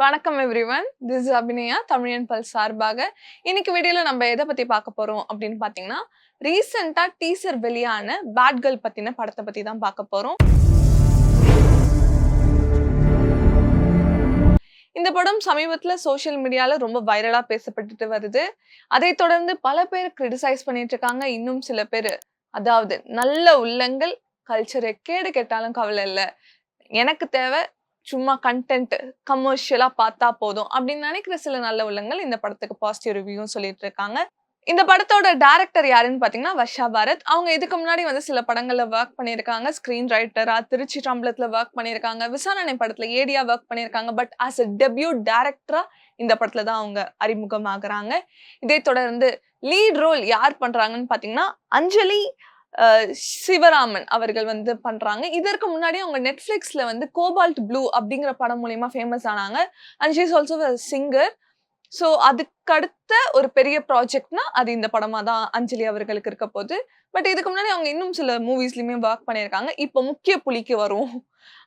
வணக்கம் everyone this Abhinaya தமிழன் பல் சார்பாக. இன்னைக்கு வீடியோல நம்ம எதை பத்தி பார்க்க போறோம் அப்படின்னு பாத்தீங்கன்னா ரீசெண்டா டீசர் வெளியான பேட் கேர்ள் பத்தின படத்தை பத்தி தான் பார்க்க போறோம். இந்த படம் சமீபத்துல சோஷியல் மீடியால ரொம்ப வைரலா பேசப்பட்டுட்டு வருது. அதை தொடர்ந்து பல பேர் கிரிட்டிசைஸ் பண்ணிட்டு இருக்காங்க. இன்னும் சில பேர். அதாவது நல்ல உள்ளங்கள் கல்ச்சரை கேடு கெட்டாலும் கவலை இல்லை. எனக்கு தேவை சும்மா கண்டென்ட் கமர்ஷியலா பார்த்தா போதும் அப்படின்னு நினைக்கிற சில நல்ல உள்ளங்கள் இந்த படத்துக்கு பாசிட்டிவ் ரிவ்யூன்னு சொல்லிட்டு இருக்காங்க. இந்த படத்தோட டேரக்டர் யாருன்னு பாத்தீங்கன்னா வர்ஷா பாரத். அவங்க இதுக்கு முன்னாடி வந்து சில படங்களில் ஒர்க் பண்ணியிருக்காங்க. ஸ்க்ரீன் ரைட்டரா திருச்சி டம்பளத்துல ஒர்க் பண்ணியிருக்காங்க. விசாரணை படத்துல ஏடியா ஒர்க் பண்ணியிருக்காங்க. பட் ஆஸ் அ டெபியூ டேரக்டராக இந்த படத்துல தான் அவங்க அறிமுகமாகறாங்க. இதை தொடர்ந்து லீட் ரோல் யார் பண்றாங்கன்னு பாத்தீங்கன்னா அஞ்சலி சிவராமன் அவர்கள் வந்து பண்றாங்க. இதற்கு முன்னாடி அவங்க நெட்ஃபிளிக்ஸ்ல வந்து கோபால்ட் ப்ளூ அப்படிங்கிற படம் மூலியமா ஃபேமஸ் ஆனாங்க. And she's also singer so அதுக்கடுத்த ஒரு பெரிய ப்ராஜெக்ட்னா அது இந்த படமாக தான் அஞ்சலி அவர்களுக்கு இருக்க போகுது. பட் இதுக்கு முன்னாடி அவங்க இன்னும் சில மூவிஸ்லையுமே ஒர்க் பண்ணியிருக்காங்க. இப்போ முக்கிய புலிக்கு வரும்.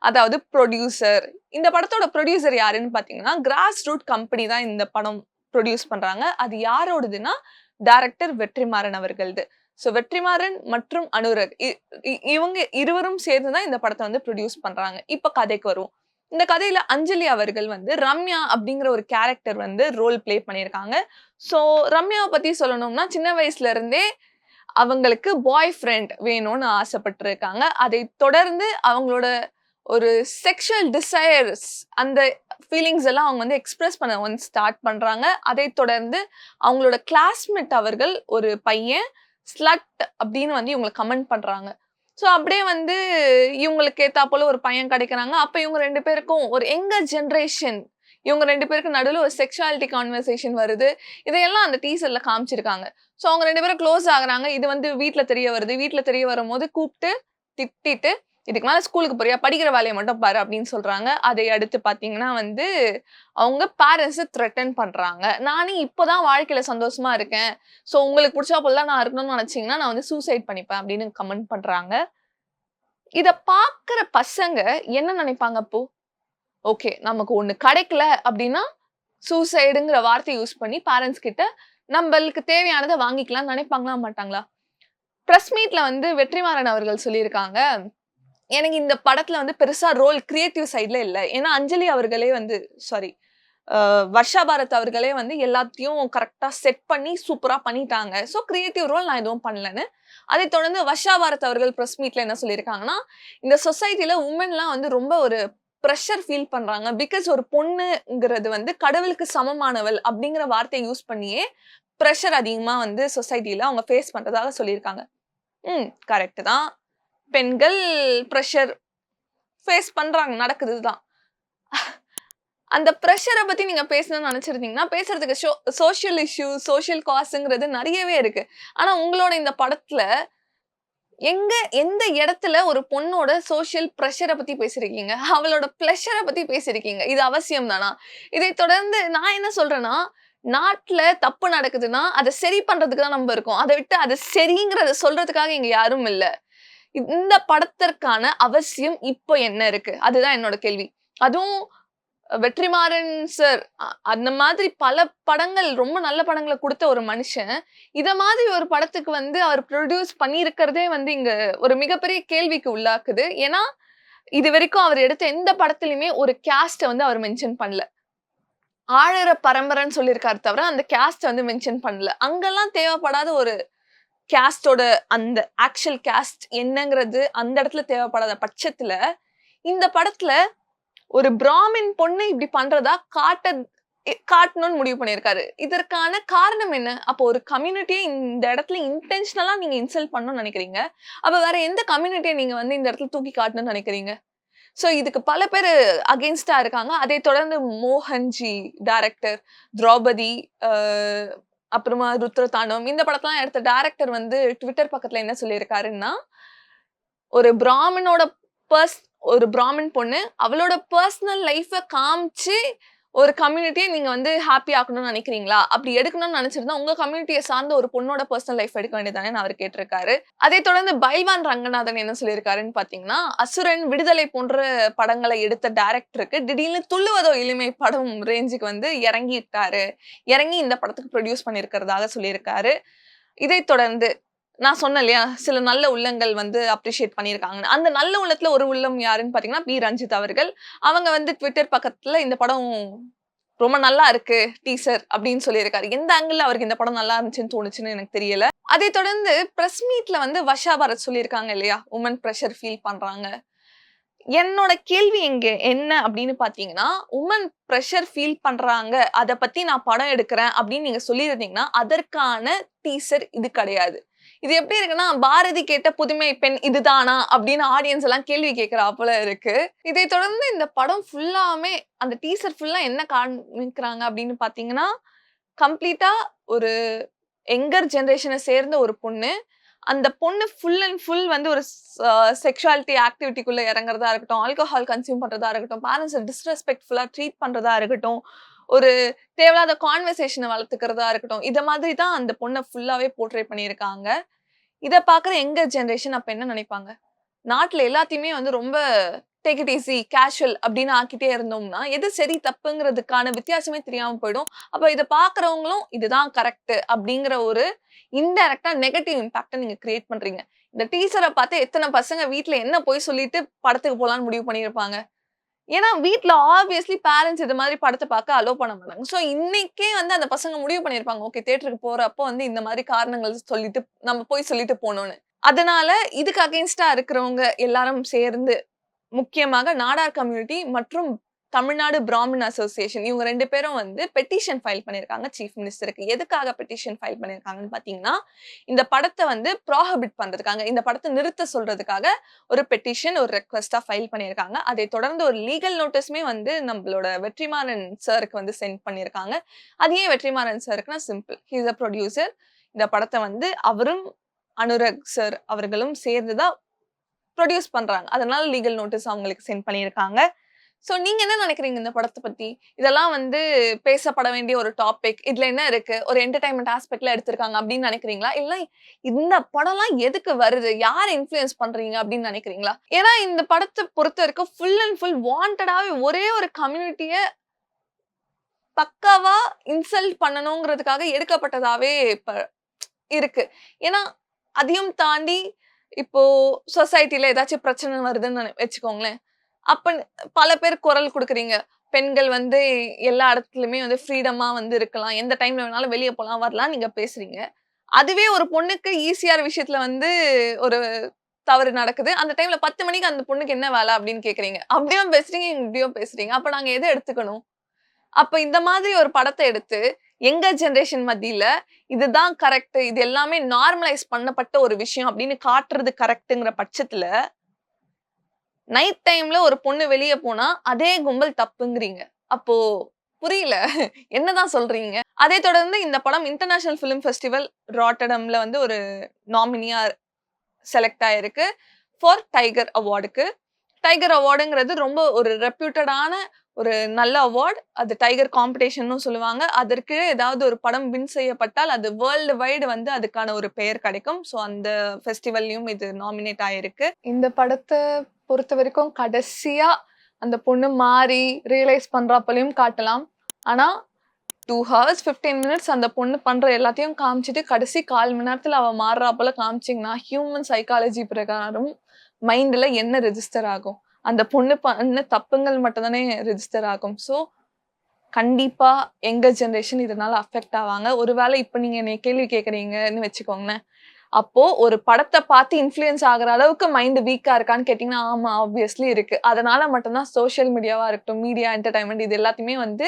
அதாவது ப்ரொடியூசர் இந்த படத்தோட ப்ரொடியூசர் யாருன்னு பார்த்தீங்கன்னா கிராஸ் ரூட் கம்பெனி தான் இந்த படம் ப்ரொடியூஸ் பண்ணுறாங்க அது யாரோடதுன்னா டேரக்டர் வெற்றிமாறன் அவர்களது. ஸோ வெற்றிமாறன் மற்றும் அனுரர் இ- இ- இவங்க இருவரும் சேர்ந்து தான் இந்த படத்தை வந்து ப்ரொடியூஸ் பண்றாங்க. இப்போ கதைக்கு வரும் இந்த கதையில அஞ்சலி அவர்கள் வந்து ரம்யா அப்படிங்கிற ஒரு கேரக்டர் வந்து ரோல் ப்ளே பண்ணியிருக்காங்க. ஸோ ரம்யாவை பத்தி சொல்லணும்னா சின்ன வயசுல இருந்தே அவங்களுக்கு பாய் ஃப்ரெண்ட் வேணும்னு ஆசைப்பட்டிருக்காங்க. அதை தொடர்ந்து அவங்களோட ஒரு செக்ஷுவல் டிசையர்ஸ் அந்த ஃபீலிங்ஸ் எல்லாம் அவங்க வந்து எக்ஸ்பிரஸ் பண்ண வந்து ஸ்டார்ட் பண்ணுறாங்க அதை தொடர்ந்து அவங்களோட கிளாஸ்மேட் அவர்கள் ஒரு பையன் ஸ்லட் அப்படின்னு வந்து இவங்களை கமெண்ட் பண்றாங்க. ஸோ அப்படியே வந்து இவங்களுக்கு ஏத்தா போல ஒரு பையன் கிடைக்கிறாங்க. அப்போ இவங்க ரெண்டு பேருக்கும் ஒரு எங்கர் ஜென்ரேஷன் இவங்க ரெண்டு பேருக்கு நடுவில் ஒரு செக்ஷுவாலிட்டி கான்வர்சேஷன் வருது. இதையெல்லாம் அந்த டீசரில் காமிச்சிருக்காங்க. ஸோ அவங்க ரெண்டு பேரும் க்ளோஸ் ஆகுறாங்க. இது வந்து வீட்டில் தெரிய வருது. வீட்டில் தெரிய வரும்போது கூப்பிட்டு திட்டிட்டு இதுக்கு மேலே ஸ்கூலுக்கு போறியா? படிக்கிற வேலையை மட்டும் பாரு அப்படின்னு சொல்றாங்க. அதை அடுத்து பார்த்தீங்கன்னா வந்து அவங்க பேரண்ட்ஸை த்ரெட்டன் பண்ணுறாங்க நானே இப்போதான் வாழ்க்கையில் சந்தோஷமா இருக்கேன். ஸோ உங்களுக்கு பிடிச்சா போல நான் இருக்கணும்னு நினச்சிங்கன்னா நான் வந்து சூசைட் பண்ணிப்பேன் அப்படின்னு கமெண்ட் பண்ணுறாங்க இதை பார்க்குற பசங்க என்ன நினைப்பாங்க அப்போ? ஓகே நமக்கு ஒன்று கிடைக்கல அப்படின்னா சூசைடுங்கிற வார்த்தை யூஸ் பண்ணி பேரண்ட்ஸ் கிட்ட நம்மளுக்கு தேவையானதை வாங்கிக்கலாம்னு நினைப்பாங்களா மாட்டாங்களா? ப்ரெஸ் மீட்ல வந்து வெற்றிமாறன் அவர்கள் சொல்லியிருக்காங்க. எனக்கு இந்த படத்துல வந்து பெருசா ரோல் கிரியேட்டிவ் சைட்ல இல்லை. ஏன்னா அஞ்சலி அவர்களே வந்து சாரி வர்ஷா பாரத் அவர்களே வந்து எல்லாத்தையும் கரெக்டாக செட் பண்ணி சூப்பராக பண்ணிட்டாங்க. ஸோ கிரியேட்டிவ் ரோல் நான் எதுவும் பண்ணலன்னு. அதை தொடர்ந்து வர்ஷா பாரத் அவர்கள் ப்ரெஸ் மீட்டில் என்ன சொல்லியிருக்காங்கன்னா இந்த சொசைட்டியில் உமன்லாம் வந்து ரொம்ப ஒரு ப்ரெஷர் ஃபீல் பண்ணுறாங்க பிகாஸ் ஒரு பொண்ணுங்கிறது வந்து கடவுளுக்கு சமமானவள் அப்படிங்கிற வார்த்தையை யூஸ் பண்ணியே ப்ரெஷர் அதிகமாக வந்து சொசைட்டியில் அவங்க ஃபேஸ் பண்ணுறதாக சொல்லியிருக்காங்க. ம் கரெக்டு தான். பெண்கள் ப்ரெஷர் ஃபேஸ் பண்ணுறாங்க நடக்குது தான் அந்த ப்ரெஷரை பற்றி நீங்கள் பேசணும்னு நினைச்சிருந்தீங்கன்னா பேசுறதுக்கு சோஷியல் இஷ்யூ சோஷியல் காசுங்கிறது நிறையவே இருக்குது ஆனால் உங்களோட இந்த படத்தில் எங்க எந்த இடத்துல ஒரு பொண்ணோட சோஷியல் ப்ரெஷரை பத்தி பேசியிருக்கீங்க அவளோட ப்ளஷரை பத்தி பேசியிருக்கீங்க இது அவசியம் தானா? இதை தொடர்ந்து நான் என்ன சொல்றேன்னா நாட்டில் தப்பு நடக்குதுன்னா அதை சரி பண்றதுக்கு தான் நம்ம இருக்கோம். அதை விட்டு அது சரிங்கிறத சொல்றதுக்காக இங்க யாரும் இல்லை. இந்த படத்திற்கான அவசியம் இப்போ என்ன இருக்கு? அதுதான் என்னோட கேள்வி. அதுவும் வெற்றிமாறன் சார் அந்த மாதிரி பல படங்கள் ரொம்ப நல்ல படங்களை கொடுத்த ஒரு மனுஷன் இத மாதிரி ஒரு படத்துக்கு வந்து அவர் ப்ரொடியூஸ் பண்ணியிருக்கிறதே வந்து இங்க ஒரு மிகப்பெரிய கேள்விக்கு உள்ளாக்குது. ஏன்னா இது வரைக்கும் அவர் எடுத்த எந்த படத்துலையுமே ஒரு கேஸ்ட்டை வந்து அவர் மென்ஷன் பண்ணல. ஆழற பரம்பரைன்னு சொல்லியிருக்காரு தவிர அந்த கேஸ்ட்டை வந்து மென்ஷன் பண்ணல. அங்கெல்லாம் தேவைப்படாத ஒரு கேஸ்டோட அந்த ஆக்சுவல் கேஸ்ட் என்னங்கிறது அந்த இடத்துல தேவைப்படாத பட்சத்துல இந்த படத்துல ஒரு பிராமின் பொண்ணு இப்படி பண்றதா காட்ட காட்டணும்னு முடிவு பண்ணியிருக்காரு. இதற்கான காரணம் என்ன? அப்போ ஒரு கம்யூனிட்டியை இந்த இடத்துல இன்டென்ஷனலா நீங்க இன்சல்ட் பண்ணணும்னு நினைக்கிறீங்க. அப்ப வேற எந்த கம்யூனிட்டியை நீங்க வந்து இந்த இடத்துல தூக்கி காட்டணும்னு நினைக்கிறீங்க? ஸோ இதுக்கு பல பேர் அகெயின்ஸ்டா இருக்காங்க. அதை தொடர்ந்து மோகன்ஜி டைரக்டர் திரௌபதி அப்புறமா ருத்ரதாண்டவம் இந்த படத்தெல்லாம் எடுத்த டேரக்டர் வந்து ட்விட்டர் பக்கத்துல என்ன சொல்லியிருக்காருன்னா ஒரு பிராமணோட பர்ஸ் ஒரு பிராமின் பொண்ணு அவளோட பர்சனல் லைஃப்பை காமிச்சு ஒரு கம்யூனிட்டியை நீங்கள் வந்து ஹாப்பி ஆக்கணும்னு நினைக்கிறீங்களா? அப்படி எடுக்கணும்னு நினைச்சிருந்தா உங்கள் கம்யூனிட்டியை சார்ந்த ஒரு பொண்ணோட பர்சனல் லைஃப் எடுக்க வேண்டியதானே அவர் கேட்டிருக்காரு. அதை தொடர்ந்து பைவான் ரங்கநாதன் என்ன சொல்லியிருக்காருன்னு பார்த்தீங்கன்னா அசுரன் விடுதலை போன்ற படங்களை எடுத்த டேரக்டருக்கு திடீர்னு துள்ளுவதோ இளிமை படம் ரேஞ்சுக்கு வந்து இறங்கிட்டாரு. இறங்கி இந்த படத்துக்கு ப்ரொடியூஸ் பண்ணியிருக்கிறதாக சொல்லியிருக்காரு. இதை தொடர்ந்து நான் சொன்னேன் இல்லையா சில நல்ல உள்ளங்கள் வந்து அப்ரிஷியேட் பண்ணியிருக்காங்கன்னு. அந்த நல்ல உள்ளத்தில் ஒரு உள்ளம் யாருன்னு பார்த்தீங்கன்னா பி. ரஞ்சித் அவர்கள். அவங்க வந்து ட்விட்டர் பக்கத்தில் இந்த படம் ரொம்ப நல்லா இருக்கு டீசர் அப்படின்னு சொல்லியிருக்காரு. எந்த ஆங்கிள் அவருக்கு இந்த படம் நல்லா இருந்துச்சுன்னு தோணுச்சுன்னு எனக்கு தெரியல. அதை தொடர்ந்து ப்ரெஸ் மீட்ல வந்து வஷா பரத் சொல்லியிருக்காங்க இல்லையா உமன் ப்ரெஷர் ஃபீல் பண்றாங்க. என்னோட கேள்வி இங்க என்ன அப்படின்னு பாத்தீங்கன்னா உமன் ப்ரெஷர் ஃபீல் பண்றாங்க அதை பத்தி நான் படம் எடுக்கிறேன் அப்படின்னு நீங்க சொல்லியிருந்தீங்கன்னா அதற்கான டீசர் இது கிடையாது. இது எப்படி இருக்குன்னா பாரதி கேட்ட புதுமை பெண் இதுதானா அப்படின்னு ஆடியன்ஸ் எல்லாம் கேள்வி கேட்கிறாப்புல இருக்கு. இதை தொடர்ந்து இந்த படம் ஃபுல்லாமே அந்த டீசர் ஃபுல்லா என்ன காமிக்கிறாங்க அப்படின்னு பாத்தீங்கன்னா கம்ப்ளீட்டா ஒரு எங்கர் ஜென்ரேஷனை சேர்ந்த ஒரு பொண்ணு. அந்த பொண்ணு ஃபுல் அண்ட் ஃபுல் வந்து ஒரு செக்ஷுவாலிட்டி ஆக்டிவிட்டிக்குள்ள இறங்குறதா இருக்கட்டும் ஆல்கஹால் கன்சியூம் பண்றதா இருக்கட்டும் பேரண்ட்ஸை டிஸ்ரெஸ்பெக்ட்ஃபுல்லா ட்ரீட் பண்றதா இருக்கட்டும் ஒரு தேவையில்லாத கான்வர்சேஷனை வளர்த்துக்கிறதா இருக்கட்டும். இதை மாதிரி தான் அந்த பொண்ணை ஃபுல்லாவே போர்ட்ரே பண்ணியிருக்காங்க. இதை பார்க்குற எங்க ஜென்ரேஷன் அப்போ என்ன நினைப்பாங்க? நாட்டில் எல்லாத்தையுமே வந்து ரொம்ப டேக் இட் ஈஸி கேஷுவல் அப்படின்னு ஆக்கிட்டே இருந்தோம்னா எது சரி தப்புங்கிறதுக்கான வித்தியாசமே தெரியாமல் போயிடும். அப்போ இதை பார்க்குறவங்களும் இதுதான் கரெக்ட் அப்படிங்கிற ஒரு இன்டைரக்டா நெகட்டிவ் இம்பாக்டை நீங்கள் கிரியேட் பண்ணுறீங்க இந்த டீச்சரை பார்த்து எத்தனை பசங்க வீட்டில் என்ன போய் சொல்லிட்டு படத்துக்கு போகலான்னு முடிவு பண்ணியிருப்பாங்க. ஏன்னா வீட்டில் ஆப்வியஸ்லி பேரண்ட்ஸ் இது மாதிரி படத்தை பார்க்க அலோவ் பண்ண மாட்டாங்க. ஸோ இன்னைக்கே வந்து அந்த பசங்க முடிவு பண்ணியிருப்பாங்க. ஓகே தேட்டருக்கு போறப்போ வந்து இந்த மாதிரி காரணங்கள் சொல்லிட்டு நம்ம போய் சொல்லிட்டு போனோன்னு அதனால இதுக்கு அகேன்ஸ்டா இருக்கிறவங்க எல்லாரும் சேர்ந்து முக்கியமாக நாடார் கம்யூனிட்டி மற்றும் தமிழ்நாடு பிராமின் அசோசியேஷன் இவங்க ரெண்டு பேரும் வந்து பெட்டிஷன் ஃபைல் பண்ணியிருக்காங்க சீஃப் மினிஸ்டருக்கு எதுக்காக பெட்டிஷன் ஃபைல் பண்ணியிருக்காங்கன்னு பார்த்தீங்கன்னா இந்த படத்தை வந்து ப்ராஹபிட் பண்ணுறதுக்காக இந்த படத்தை நிறுத்த சொல்றதுக்காக ஒரு பெட்டிஷன் ஒரு ரெக்வஸ்டா ஃபைல் பண்ணியிருக்காங்க. அதை தொடர்ந்து ஒரு லீகல் நோட்டீஸுமே வந்து நம்மளோட வெற்றிமாறன் சாருக்கு வந்து சென்ட் பண்ணியிருக்காங்க. அது ஏன் வெற்றிமாறன் சாருக்குன்னா சிம்பிள் ஹீஸ் அ ப்ரொடியூசர் இந்த படத்தை வந்து அவரும் அனுரக் சார் அவர்களும் சேர்ந்து தான் ப்ரொடியூஸ் பண்ணுறாங்க அதனால லீகல் நோட்டீஸ் அவங்களுக்கு சென்ட் பண்ணியிருக்காங்க. ஸோ நீங்க என்ன நினைக்கிறீங்க இந்த படத்தை பத்தி? இதெல்லாம் வந்து பேசப்பட வேண்டிய ஒரு டாபிக் இதுல என்ன இருக்கு? ஒரு என்டர்டைன்மெண்ட் ஆஸ்பெக்ட்ல எடுத்திருக்காங்க அப்படின்னு நினைக்கிறீங்களா? இல்ல இந்த படம்லாம் எதுக்கு வருது? யார் இன்ஃப்ளூயன்ஸ் பண்றீங்க அப்படின்னு நினைக்கிறீங்களா? ஏன்னா இந்த படத்தை பொறுத்த வரைக்கும் ஃபுல் அண்ட் ஃபுல் வாண்டடாவே ஒரே ஒரு கம்யூனிட்டியை பக்காவா இன்சல்ட் பண்ணணுங்கிறதுக்காக எடுக்கப்பட்டதாவே இப்ப இருக்கு. ஏன்னா அதையும் தாண்டி இப்போ சொசைட்டில ஏதாச்சும் பிரச்சனை வருதுன்னு நினை- வச்சுக்கோங்களேன். அப்ப பல பேர் குரல் கொடுக்குறீங்க. பெண்கள் வந்து எல்லா இடத்துலயுமே வந்து ஃப்ரீடமா வந்து இருக்கலாம். எந்த டைம்ல வேணாலும் வெளியே போலாம் வரலாம் நீங்க பேசுறீங்க. அதுவே ஒரு பொண்ணுக்கு ஈஸியான விஷயத்துல வந்து ஒரு தவறு நடக்குது. அந்த டைம்ல பத்து மணிக்கு அந்த பொண்ணுக்கு என்ன வேலை அப்படின்னு கேக்குறீங்க. அப்படியும் பேசுறீங்க இப்படியும் பேசுறீங்க. அப்ப நாங்க எதை எடுத்துக்கணும்? அப்ப இந்த மாதிரி ஒரு படத்தை எடுத்து எங்க ஜென்ரேஷன் மத்தியில இதுதான் கரெக்ட் இது எல்லாமே நார்மலைஸ் பண்ணப்பட்ட ஒரு விஷயம் அப்படின்னு காட்டுறது கரெக்ட்டுங்கிற பட்சத்துல நைட் டைம்ல ஒரு பொண்ணு வெளியே போனா அதே கும்பல் தப்புங்கிறீங்க. அப்போ புரியல. என்னதான் சொல்றீங்க? அதை தொடர்ந்து இந்த படம் இன்டர்நேஷனல் ஃபிலிம் ஃபெஸ்டிவல் ராட்டடம்ல வந்து ஒரு நாமினியா செலக்ட் ஆயிருக்கு. ஃபார் டைகர் அவார்டுக்கு டைகர் அவார்டுங்கிறது ரொம்ப ஒரு ரெப்யூட்டடான ஒரு நல்ல அவார்டு அது டைகர் காம்படிஷன்னு சொல்லுவாங்க. அதற்கு ஏதாவது ஒரு படம் வின் செய்யப்பட்டால் அது வேர்ல்டு வைடு வந்து அதுக்கான ஒரு பெயர் கிடைக்கும். ஸோ அந்த ஃபெஸ்டிவல்லையும் இது நாமினேட் ஆயிருக்கு. இந்த படத்தை பொறுத்த வரைக்கும் கடைசியா அந்த பொண்ணு மாறி ரியலைஸ் பண்றப்பலையும் காட்டலாம். ஆனா டூ ஹவர்ஸ் ஃபிஃப்டீன் மினிட்ஸ் அந்த பொண்ணு பண்ற எல்லாத்தையும் காமிச்சிட்டு கடைசி கால் மணி நேரத்துல அவ மாறுறாப்போல காமிச்சிங்கன்னா ஹியூமன் சைக்காலஜி பிரகாரம் மைண்ட்ல என்ன ரெஜிஸ்டர் ஆகும்? அந்த பொண்ணு பண்ண தப்புங்கள் மட்டும்தானே ரெஜிஸ்டர் ஆகும்? ஸோ கண்டிப்பாக எங்கள் ஜென்ரேஷன் இதனால் அஃபெக்ட் ஆவாங்க. ஒருவேளை இப்போ நீங்கள் என்னை கேள்வி கேட்குறீங்கன்னு வச்சுக்கோங்களேன். அப்போ ஒரு படத்தை பார்த்து இன்ஃப்ளூயன்ஸ் ஆகிற அளவுக்கு மைண்ட் வீக்கா இருக்கான்னு கேட்டிங்கன்னா ஆமா ஆப்வியஸ்லி இருக்கு. அதனால மட்டும்தான் சோஷியல் மீடியாவா இருக்கட்டும் மீடியா என்டர்டைன்மெண்ட் இது எல்லாத்தையுமே வந்து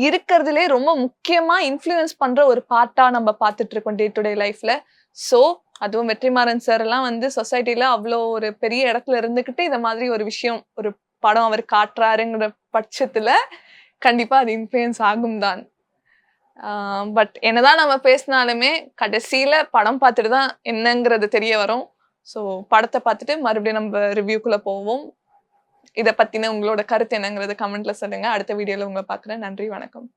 இருக்கிறதுலே ரொம்ப முக்கியமா இன்ஃப்ளூயன்ஸ் பண்ற ஒரு பார்ட்டா நம்ம பார்த்துட்டு இருக்கோம் டே டு டே லைஃப்ல ஸோ அதுவும் வெற்றிமாறன் சார் எல்லாம் வந்து சொசைட்டில அவ்வளோ ஒரு பெரிய இடத்துல இருந்துக்கிட்டு இந்த மாதிரி ஒரு விஷயம் ஒரு படம் அவர் காட்டுறாருங்கிற பட்சத்துல கண்டிப்பா அது இன்ஃப்ளூயன்ஸ் ஆகும் தான் பட் என்னதான் நம்ம பேசினாலுமே கடைசியில படம் பார்த்துட்டு தான் என்னங்கிறது தெரிய வரும். ஸோ படத்தை பார்த்துட்டு மறுபடியும் நம்ம ரிவ்யூக்குள்ள போவோம். இதை பத்தின உங்களோட கருத்து என்னங்கிறது கமெண்ட்ல சொல்லுங்க. அடுத்த வீடியோல உங்களை பார்க்குறேன். நன்றி வணக்கம்.